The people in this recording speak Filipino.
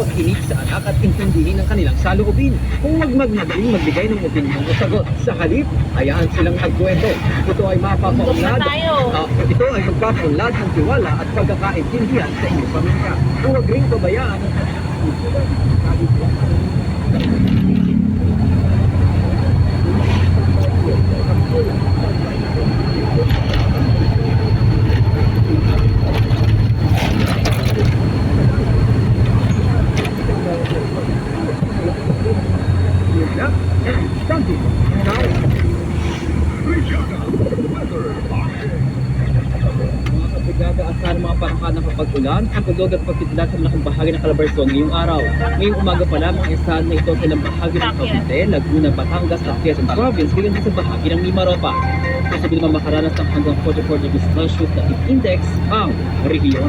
pakikinig sa anak at intindihin ang kanilang saloobin. Kung wag magmadaling magbigay ng opinion o sagot. Sa halip, ayahan silang magkwento. Ito ay mapapaunlad. Ah, ito ay magpapaunlad ng tiwala at pagkakaintindihan sa inyong pamilya. Huwag ring pabayaan ang Thank you. Mga kabrigada, asahan ang mga parahan ng kapag-ulan, pagkulog at pagkitla sa malaking bahagi ng Calabarzon ngayong araw. Ngayong umaga pa lamang isahan na ito sa ilang bahagi ng Cavite, Laguna, Batangas at Quezon Province, din sa bahagi ng Mimaropa. Kasabi naman makaranas ng hanggang 44 degrees Celsius na heat index ang rehiyon.